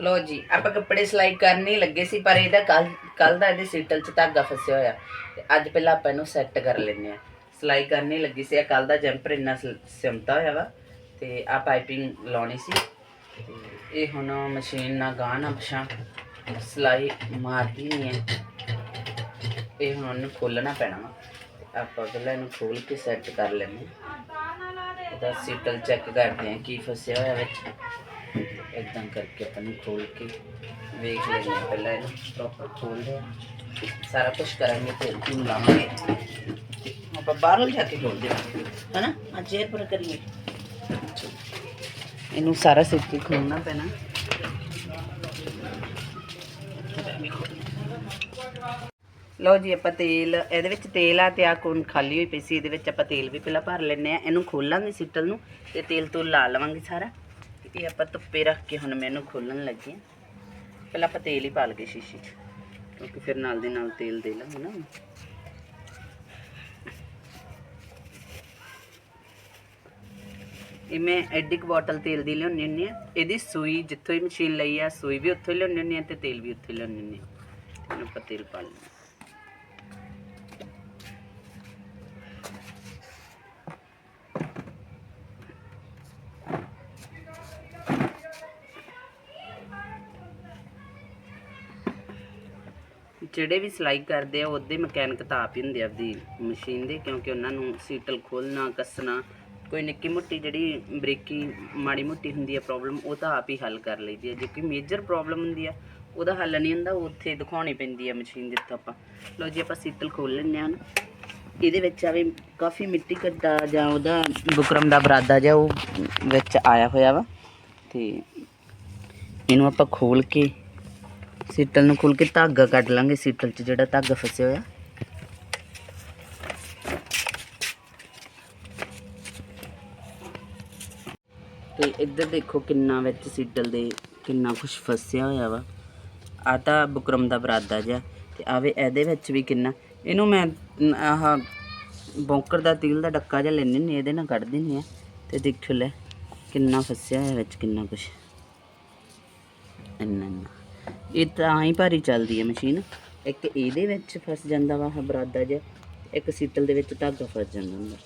ਲੋ ਜੀ, ਆਪਾਂ ਕੱਪੜੇ ਸਿਲਾਈ ਕਰਨ ਹੀ ਲੱਗੇ ਸੀ, ਪਰ ਇਹਦਾ ਕੱਲ ਕੱਲ ਦਾ ਇਹਦੇ ਸੀਟਲ 'ਚ ਧਾਗਾ ਫਸਿਆ ਹੋਇਆ। ਤੇ ਅੱਜ ਪਹਿਲਾਂ ਆਪਾਂ ਇਹਨੂੰ ਸੈੱਟ ਕਰ ਲੈਂਦੇ ਆ ਸਿਲਾਈ ਕਰਨ ਲੱਗੀ ਸੀ ਕੱਲ ਦਾ ਜੰਪਰ ਇੰਨਾ ਸਿਲ- ਸਿਮਟਾ ਹੋਇਆ ਵਾ। ਤੇ ਆ ਪਾਈਪਿੰਗ ਲਾਉਣੀ ਸੀ। ਤੇ ਇਹ ਹੁਣ ਮਸ਼ੀਨ ਨਾਲ ਗਾਹ ਨਾ ਪਛਾਂ ਸਿਲਾਈ ਮਾਰਦੀ ਨਹੀਂ ਹੈ। ਇਹ ਹੁਣ ਉਹਨੂੰ ਖੋਲਣਾ ਪੈਣਾ ਵਾ। ਆਪਾਂ ਪਹਿਲਾਂ ਇਹਨੂੰ ਖੋਲ ਕੇ ਸੈੱਟ ਕਰ ਲੈਂਦੇ ਹਾਂ। ਇਹਦਾ ਸੀਟਲ ਚੈੱਕ ਕਰਦੇ ਹਾਂ ਕੀ ਫਸਿਆ ਹੋਇਆ ਵਿੱਚ। ਇਦਾਂ ਕਰਕੇ ਆਪਾਂ ਨੂੰ ਖੋਲ ਕੇ ਵੇਖ ਲੈਣਾ ਪਹਿਲਾਂ ਇਹਨੂੰ ਪ੍ਰੋਪਰ ਖੋਲਦੇ ਹਾਂ। ਸਾਰਾ ਕੁਝ ਕਰਾਂਗੇ ਤੇ ਤੂੰ ਲਾਵਾਂਗੇ। ਆਪਾਂ ਬਾਹਰੋਂ ਜਾ ਕੇ ਖੋਲਦੇ ਹਾਂ। ਹਨਾ? ਆ ਚੇਅਰ ਪਰ ਕਰੀਏ। ਇਹਨੂੰ ਸਾਰਾ ਸਿੱਟ ਕੇ ਖੋਲਣਾ ਪੈਣਾ। ਲਓ ਜੀ, ਆਪਾਂ ਤੇਲ, ਇਹਦੇ ਵਿੱਚ ਤੇਲ ਆ ਤੇ ਆ ਕੋਨ ਖਾਲੀ ਹੋਈ ਪਈ ਸੀ। ਇਹਦੇ ਵਿੱਚ ਆਪਾਂ ਤੇਲ ਵੀ ਪਹਿਲਾਂ ਭਰ ਲੈਨੇ ਆ ਇਹਨੂੰ ਖੋਲਾਂਗੇ ਸਿੱਟਲ ਨੂੰ ਤੇ ਤੇਲ ਤੋਂ ਲਾ ਲਵਾਂਗੇ ਸਾਰਾ। ਇਹ ਆਪਾਂ ਧੁੱਪੇ ਰੱਖ ਕੇ ਹੁਣ ਮੈਂ ਇਹਨੂੰ ਖੋਲਣ ਲੱਗੀ ਆ ਪਹਿਲਾਂ ਆਪਾਂ ਤੇਲ ਹੀ ਪਾ ਲਗੇ ਸ਼ੀਸ਼ੇ 'ਚ, ਕਿਉਂਕਿ ਫਿਰ ਨਾਲ ਦੇ ਨਾਲ ਤੇਲ ਦੇ ਲਾਂਗੇ ਨਾ ਇਹ ਮੈਂ ਐਡੀ ਕੁ ਬੋਟਲ ਤੇਲ ਦੀ ਲਿਆਉਣੀ ਹੁੰਦੀ ਆ ਇਹਦੀ ਸੂਈ ਜਿੱਥੋਂ ਹੀ ਮਸ਼ੀਨ ਲਈ ਆ, ਸੂਈ ਵੀ ਉੱਥੋਂ ਹੀ ਲਿਆਉਂਦੀ ਹੁੰਦੀ ਆ ਤੇ ਤੇਲ ਵੀ ਉੱਥੋਂ ਹੀ ਲਿਆਉਂਦੀ ਹੁੰਦੀ ਆ ਇਹਨੂੰ ਆਪਾਂ ਤੇਲ ਪਾ ਲੈਂਦੇ ਜਿਹੜੇ ਵੀ ਸਿਲਾਈ ਕਰਦੇ ਆ, ਉਹਦੇ ਮਕੈਨਿਕ ਤਾਂ ਆਪ ਹੀ ਹੁੰਦੇ ਆ ਆਪਦੀ ਮਸ਼ੀਨ ਦੇ, ਕਿਉਂਕਿ ਉਹਨਾਂ ਨੂੰ ਸੀਟਲ ਖੋਲਣਾ ਕੱਸਣਾ, ਕੋਈ ਨਿੱਕੀ ਮੁੱਟੀ ਜਿਹੜੀ ਬਰੀਕੀ, ਮਾੜੀ ਮੁੱਟੀ ਹੁੰਦੀ ਹੈ ਪ੍ਰੋਬਲਮ ਉਹ ਤਾਂ ਆਪ ਹੀ ਹੱਲ ਕਰ ਲਈਦੀ ਹੈ ਜੇ ਕੋਈ ਮੇਜਰ ਪ੍ਰੋਬਲਮ ਹੁੰਦੀ ਆ, ਉਹਦਾ ਹੱਲ ਨਹੀਂ ਹੁੰਦਾ, ਉੱਥੇ ਦਿਖਾਉਣੀ ਪੈਂਦੀ ਹੈ ਮਸ਼ੀਨ ਜਿੱਥੋਂ ਆਪਾਂ। ਲਓ ਜੀ, ਆਪਾਂ ਸੀਟਲ ਖੋਲ ਲੈਂਦੇ ਹਾਂ ਨਾ ਇਹਦੇ ਵਿੱਚ ਆਵੇ ਕਾਫੀ ਮਿੱਟੀ ਕੱਟਾ ਜਾਂ ਉਹਦਾ ਬੁਕਰਮ ਦਾ ਬਰਾਦਾ ਜਿਹਾ ਉਹ ਵਿੱਚ ਆਇਆ ਹੋਇਆ ਵਾ। ਤੇ ਇਹਨੂੰ ਆਪਾਂ ਖੋਲ ਕੇ ਸੀਟਲ ਨੂੰ ਖੋਲ ਕੇ ਧਾਗਾ ਕੱਢ ਲਾਂਗੇ ਸੀਟਲ 'ਚ ਜਿਹੜਾ ਧਾਗਾ ਫਸਿਆ ਹੋਇਆ। ਤੇ ਇੱਧਰ ਦੇਖੋ ਕਿੰਨਾ ਵਿੱਚ ਸੀਟਲ ਦੇ ਕਿੰਨਾ ਕੁਝ ਫਸਿਆ ਹੋਇਆ ਵਾ। ਆ ਤਾਂ ਬੁਕਰਮ ਦਾ ਬਰਾਦਾ ਜਿਹਾ। ਤੇ ਆਵੇ ਇਹਦੇ ਵਿੱਚ ਵੀ ਕਿੰਨਾ। ਇਹਨੂੰ ਮੈਂ, ਆਹ ਬੌਂਕਰ ਦਾ ਤੀਲ ਦਾ ਡੱਕਾ ਜਿਹਾ ਲੈਣੀ ਨਹੀਂ ਇਹਦੇ ਨਾਲ ਕੱਢ ਦਿੰਦੀ ਆ ਤੇ ਦੇਖੋ ਲੈ, ਕਿੰਨਾ ਫਸਿਆ ਹੋਇਆ ਵਿੱਚ ਕਿੰਨਾ ਕੁਝ ਇੰਨਾ ਇੰਨਾ। ਇਹ ਤਾਂ ਹੀ ਭਾਰੀ ਚੱਲਦੀ ਹੈ ਮਸ਼ੀਨ। ਇੱਕ ਇਹਦੇ ਵਿੱਚ ਫਸ ਜਾਂਦਾ ਵਾ ਆਹ ਬਰਾਦਾ ਜਿਹਾ, ਇੱਕ ਸੀਤਲ ਦੇ ਵਿੱਚ ਧਾਗਾ ਫਸ ਜਾਂਦਾ ਹੁੰਦਾ।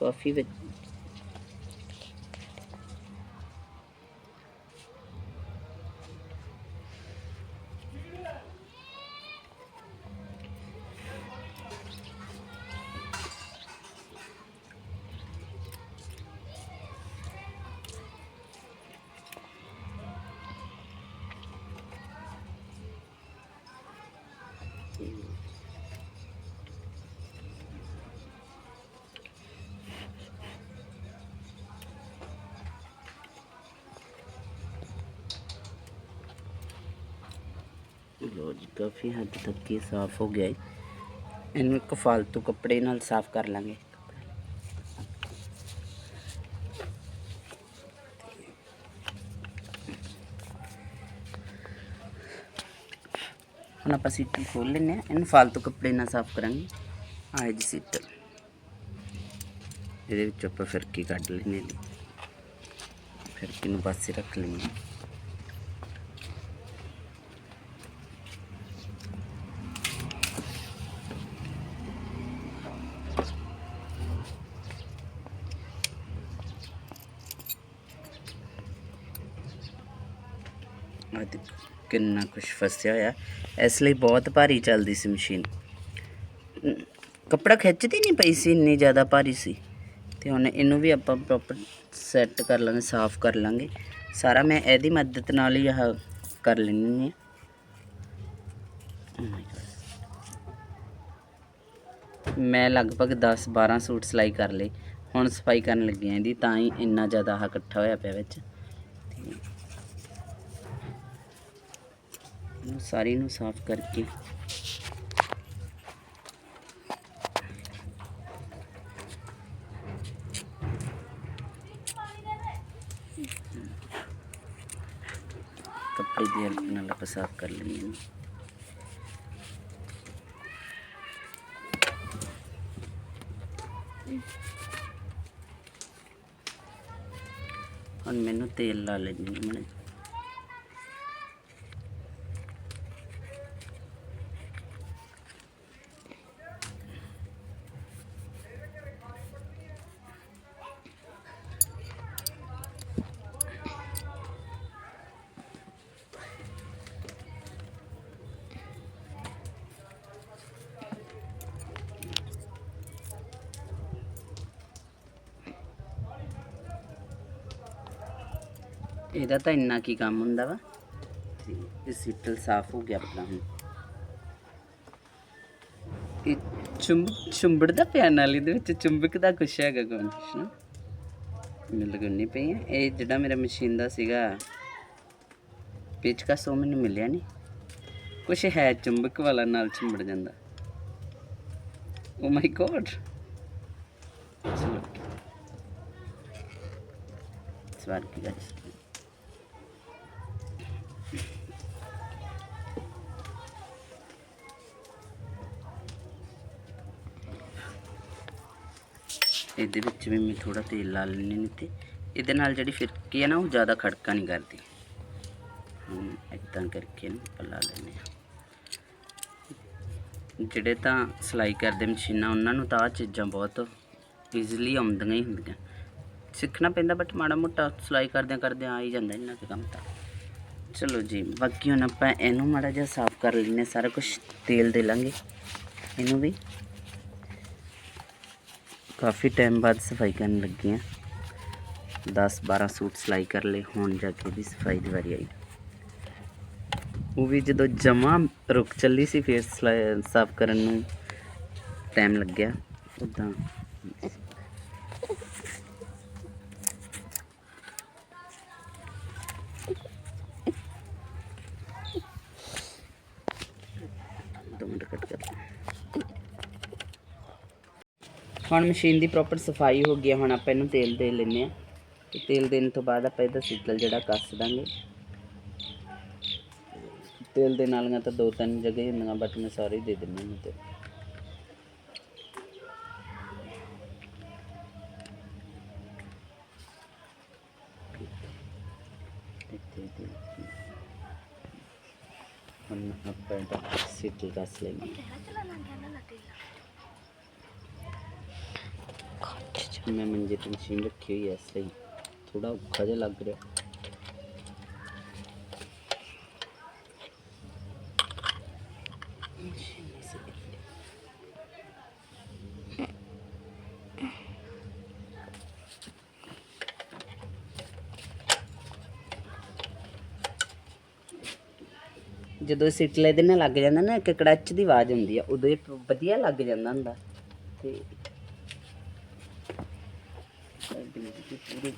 ਕਾਫੀ ਵਿੱਚ ਲੋ ਜੀ, ਕਾਫੀ ਹੱਦ ਤੱਕ ਇਹ ਸਾਫ਼ ਹੋ ਗਿਆ ਹੈ ਇਹਨੂੰ ਇੱਕ ਫਾਲਤੂ ਕੱਪੜੇ ਨਾਲ ਸਾਫ਼ ਕਰ ਆਪਾਂ ਸੀਟਲ ਖੋਲ ਲੈਂਦੇ ਹਾਂ। ਇਹਨੂੰ ਫਾਲਤੂ ਕੱਪੜੇ ਨਾਲ ਸਾਫ਼ ਕਰਾਂਗੇ। ਆਹ ਜੀ ਸੀਟਲ ਇਹਦੇ ਵਿੱਚ ਆਪਾਂ ਫਿਰਕੀ ਕੱਢ ਲੈਣੇ ਦੀ ਫਿਰਕੀ ਨੂੰ ਪਾਸੇ ਰੱਖ ਲੈਂਦੇ ਹਾਂ? ਆਹ ਦੇਖੋ। ਕਿੰਨਾ ਕੁਛ ਫਸਿਆ ਹੋਇਆ। ਇਸ ਲਈ ਬਹੁਤ ਭਾਰੀ ਚੱਲਦੀ ਸੀ ਮਸ਼ੀਨ। ਕੱਪੜਾ ਖਿੱਚਦੀ ਨਹੀਂ ਪਈ ਸੀ, ਇੰਨੀ ਜ਼ਿਆਦਾ ਭਾਰੀ ਸੀ। ਤੇ ਹੁਣ ਇਹਨੂੰ ਵੀ ਆਪਾਂ ਪ੍ਰੋਪਰ ਸੈੱਟ ਕਰ ਲਾਂਗੇ, ਸਾਫ਼ ਕਰ ਲਾਂਗੇ। ਸਾਰਾ ਮੈਂ ਇਹਦੀ ਮਦਦ ਨਾਲ ਹੀ ਆਹ ਕਰ ਲੈਣੀ ਹੈ। oh ਮੈਂ ਲਗਭਗ 10 12 ਸੂਟ ਸਿਲਾਈ ਕਰ ਲਏ। ਹੁਣ ਸਫ਼ਾਈ ਕਰਨ ਲੱਗੀ ਹਾਂ ਇਹਦੀ, ਤਾਂ ਹੀ ਇੰਨਾ ਜ਼ਿਆਦਾ ਆਹ ਇਕੱਠਾ ਹੋਇਆ ਪਿਆ ਵਿੱਚ। ਇਹਨੂੰ ਸਾਰੀ ਨੂੰ ਸਾਫ਼ ਕਰਕੇ। ਕੱਪੜੇ ਦੀ ਹੈਲਪ ਨਾਲ ਆਪਾਂ ਸਾਫ਼ ਕਰ ਲੈਂਦੇ ਹਾਂ। ਹੁਣ ਮੈਨੂੰ ਤੇਲ ਲਾ ਲੈਣੀ ਮੈਂ ਇਹਦਾ ਤਾਂ ਇੰਨਾ ਕੀ ਕੰਮ ਹੁੰਦਾ ਵਾ? ਤੇ ਇਹ ਸੀਟਲ ਸਾਫ਼ ਹੋ ਗਿਆ ਆਪਣਾ ਹੁਣ। ਇਹ ਚੁੰਬ, ਚੁੰਬੜਦਾ ਪਿਆ ਨਾਲ, ਇਹਦੇ ਵਿੱਚ ਚੁੰਬਕ ਦਾ ਕੁਛ ਹੈਗਾ ਕੰਡੀਸ਼ਨ ਮਿਲ ਲਗਉਣੀ ਪਈ ਹੈ ਇਹ ਜਿਹੜਾ ਮੇਰਾ ਮਸ਼ੀਨ ਦਾ ਸੀਗਾ, ਪੇਚਕਸ, ਉਹ ਮੈਨੂੰ ਮਿਲਿਆ ਨਹੀਂ ਕੁਛ ਹੈ ਚੁੰਬਕ ਵਾਲਾ ਨਾਲ ਚੁੰਬੜ ਜਾਂਦਾ। ਓ ਮਾਈ ਗੋਡ ਸਵਾਰ ਕੀ ਗਾਇਸ ਇਹਦੇ ਵਿੱਚ ਵੀ ਮੈਂ ਥੋੜਾ ਤੇਲ ਲਾ ਲੈਣੀ ਨਹੀਂ ਤੇ ਇਹਦੇ ਨਾਲ ਜਿਹੜੀ ਫਿਰਕੀ ਹੈ ਨਾ, ਉਹ ਜ਼ਿਆਦਾ ਖੜਕਾ ਨਹੀਂ ਕਰਦੀ। ਹੁਣ ਇਦਾਂ ਕਰਕੇ ਇਹਨੂੰ ਆਪਾਂ ਲਾ ਲੈਂਦੇ ਹਾਂ। ਜਿਹੜੇ ਤਾਂ ਸਿਲਾਈ ਕਰਦੇ ਮਸ਼ੀਨਾਂ, ਉਹਨਾਂ ਨੂੰ ਤਾਂ ਆਹ ਚੀਜ਼ਾਂ ਬਹੁਤ ਈਜ਼ੀਲੀ ਆਉਂਦੀਆਂ ਹੀ ਹੁੰਦੀਆਂ। ਸਿੱਖਣਾ ਪੈਂਦਾ ਬਟ ਮਾੜਾ ਮੋਟਾ ਸਿਲਾਈ ਕਰਦਿਆਂ ਕਰਦਿਆਂ ਆ ਹੀ ਜਾਂਦਾ ਇਹਨਾਂ ਕੁ ਕੰਮ ਤਾਂ। ਚਲੋ ਜੀ, ਬਾਕੀ ਹੁਣ ਆਪਾਂ ਇਹਨੂੰ ਮਾੜਾ ਜਿਹਾ ਸਾਫ਼ ਕਰ ਲੈਨੇ ਸਾਰਾ ਕੁਝ ਤੇਲ ਦੇ ਲਾਂਗੇ। ਇਹਨੂੰ ਵੀ। ਕਾਫੀ ਟਾਈਮ ਬਾਅਦ ਸਫ਼ਾਈ ਕਰਨ ਲੱਗੇ ਆ 10 12 ਸੂਟ ਸਿਲਾਈ ਕਰ ਲਏ, ਹੁਣ ਜਾ ਕੇ ਵੀ ਸਫ਼ਾਈ ਦੀ ਵਾਰੀ ਆਈ। ਉਹ ਵੀ ਜਦੋਂ ਜਮਾ ਰੁਕ ਚੱਲੀ ਸੀ, ਫੇਰ ਸਿਲਾਈ, ਸਾਫ਼ ਕਰਨ ਨੂੰ ਟਾਈਮ ਲੱਗਿਆ। ਉਦਾਂ ਦੋ ਮਿੰਟ ਕੱਟ ਕਰ ਲਾਂ। ਹੁਣ ਮਸ਼ੀਨ ਦੀ ਪ੍ਰੋਪਰ ਸਫ਼ਾਈ ਹੋ ਗਈ ਹੈ। ਹੁਣ ਆਪਾਂ ਇਹਨੂੰ ਤੇਲ ਦੇ ਲੈਨੇ ਆ ਤੇ ਤੇਲ ਦੇਣ ਤੋਂ ਬਾਅਦ ਆਪਾਂ ਇਹਦਾ ਸੀਟਲ ਜਿਹੜਾ ਕੱਸ ਦਾਂਗੇ। ਤੇਲ ਦੇ ਨਾਲੀਆਂ ਤਾਂ ਦੋ ਤਿੰਨ ਜਗ੍ਹਾ ਹੀ ਹੁੰਦੀਆਂ ਬਟ ਮੈਂ ਸਾਰੇ ਦੇ ਦਿੰਦਾ ਹਾਂ ਤੇ ਹੁਣ ਆਪਾਂ ਇਹਦਾ ਸੀਟਲ ਕੱਸ ਲੈਂਗੇ ਮੈਂ ਮੰਜੇ ਤੇ ਮਸ਼ੀਨ ਰੱਖੀ ਹੋਈ ਐ ਇਸ ਲਈ ਥੋੜਾ ਔਖਾ ਜਿਹਾ ਲੱਗ ਰਿਹਾ। ਜਦੋਂ ਸਿੱਟਲੇ ਦੇ ਨਾਲ ਲੱਗ ਜਾਂਦਾ ਨਾ, ਇੱਕ ਕੜਚ ਦੀ ਆਵਾਜ਼ ਹੁੰਦੀ ਆ, ਉਦੋਂ ਇਹ ਵਧੀਆ ਲੱਗ ਜਾਂਦਾ ਹੁੰਦਾ। ਤੇ পুরো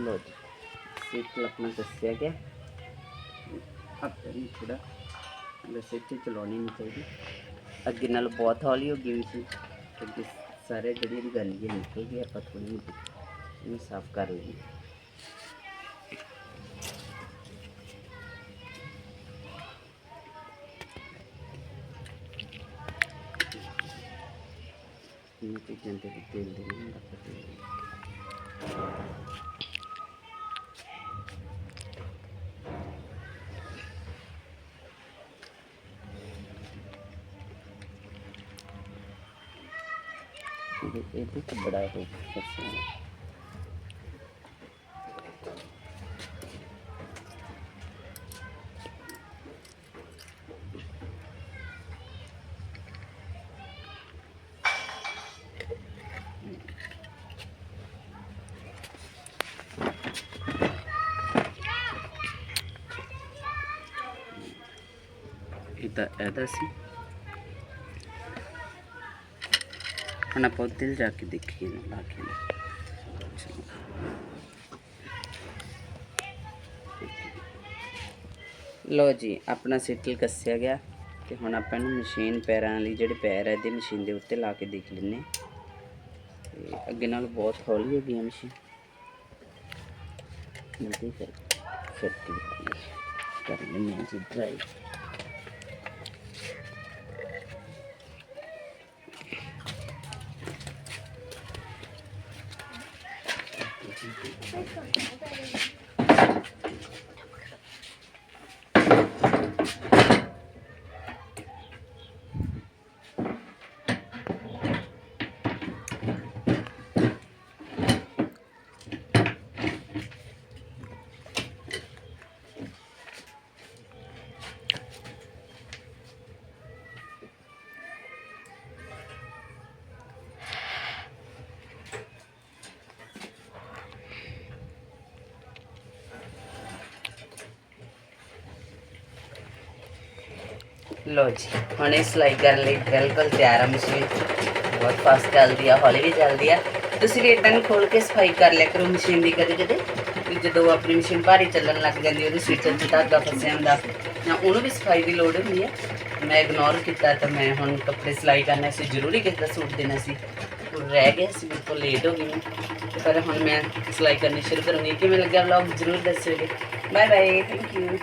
ਲੋ ਜੀ ਸੀਟ ਆਪਣਾ ਦੱਸਿਆ ਗਿਆ ਆਪਣੀ ਥੋੜਾ ਵੈਸੇ ਤੇ ਚਲਾਉਣੀ ਨਹੀਂ ਚਾਹੀਦੀ ਅੱਗੇ ਨਾਲ ਬਹੁਤ ਹੌਲੀ ਹੋ ਗਈ ਵੀ ਸੀ ਕਿਉਂਕਿ ਸਾਰੇ ਜਿਹੜੀ ਵੀ ਗੰਦਗੀ ਨਿਕਲ ਗਈ ਆਪਾਂ ਥੋੜੀ ਜਿਹੀ ਇਹਨੂੰ ਸਾਫ਼ ਕਰ ਲਈਏ ਇਹਦੇ ਇਹਦੇ ਤੇ ਬੜਾ ਹੋ ਫਸਿਆ ਇਹਦਾ ਸੀ। ਹੁਣ ਆਪਾਂ ਦਿਲ ਜਾ ਕੇ ਦੇਖੀਏ ਨਾ, ਲਾ ਕੇ ਚਲੋ। ਲਓ ਜੀ, ਆਪਣਾ ਸਿੱਟਲ ਕੱਸਿਆ ਗਿਆ ਤੇ ਹੁਣ ਆਪਾਂ ਇਹਨੂੰ ਮਸ਼ੀਨ ਪੈਰਾਂ ਲਈ, ਜਿਹੜੇ ਪੈਰ ਹੈ ਇਹਦੇ ਮਸ਼ੀਨ ਦੇ ਉੱਤੇ ਲਾ ਕੇ ਦੇਖ ਲੈਂਦੇ ਤੇ ਅੱਗੇ ਨਾਲ ਬਹੁਤ ਹੌਲੀ ਹੋ ਗਈ ਹੈ ਮਸ਼ੀਨ। ਮਿਲਦੀ ਫਿਰ ਫਿਰ ਕੀ ਕਰ ਲੈਂਦੇ ਹਾਂ ਜੀ ਡਰਾਈ ਲੋ ਜੀ, ਹੁਣ ਇਹ ਸਿਲਾਈ ਕਰਨ ਲਈ ਬਿਲਕੁਲ ਤਿਆਰ ਆ ਮਸ਼ੀਨ। ਬਹੁਤ ਫਾਸਟ ਚੱਲਦੀ ਆ, ਹੌਲੀ ਵੀ ਚੱਲਦੀ ਆ। ਤੁਸੀਂ ਵੀ ਇਦਾਂ ਨੂੰ ਖੋਲ ਕੇ ਸਫ਼ਾਈ ਕਰ ਲਿਆ ਕਰੋ ਮਸ਼ੀਨ ਦੀ ਕਦੇ ਕਦੇ। ਵੀ ਜਦੋਂ ਆਪਣੀ ਮਸ਼ੀਨ ਭਾਰੀ ਚੱਲਣ ਲੱਗ ਜਾਂਦੀ ਉਹਦੇ ਸੀਟਲ 'ਚ ਧਾਗਾ ਫਸਿਆ ਹੁੰਦਾ। ਜਾਂ ਉਹਨੂੰ ਵੀ ਸਫ਼ਾਈ ਦੀ ਲੋੜ ਹੁੰਦੀ ਆ। ਮੈਂ ਇਗਨੋਰ ਕੀਤਾ ਤਾਂ ਮੈਂ ਹੁਣ ਕੱਪੜੇ ਸਿਲਾਈ ਕਰਨਾ ਸੀ, ਜ਼ਰੂਰੀ ਕਿਸੇ ਦਾ ਸੂਟ ਦੇਣਾ ਸੀ। ਉਹ ਰਹਿ ਗਿਆ ਸੀ, ਬਿਲਕੁਲ ਲੇਟ ਹੋ ਗਈ ਪਰ ਹੁਣ ਮੈਂ ਸਿਲਾਈ ਕਰਨੀ ਸ਼ੁਰੂ ਕਰੂੰਗੀ। ਕਿਵੇਂ ਲੱਗਿਆ ਵਲੌਗ ਜ਼ਰੂਰ ਦੱਸਿਓ ਬਾਏ ਬਾਏ ਥੈਂਕ ਯੂ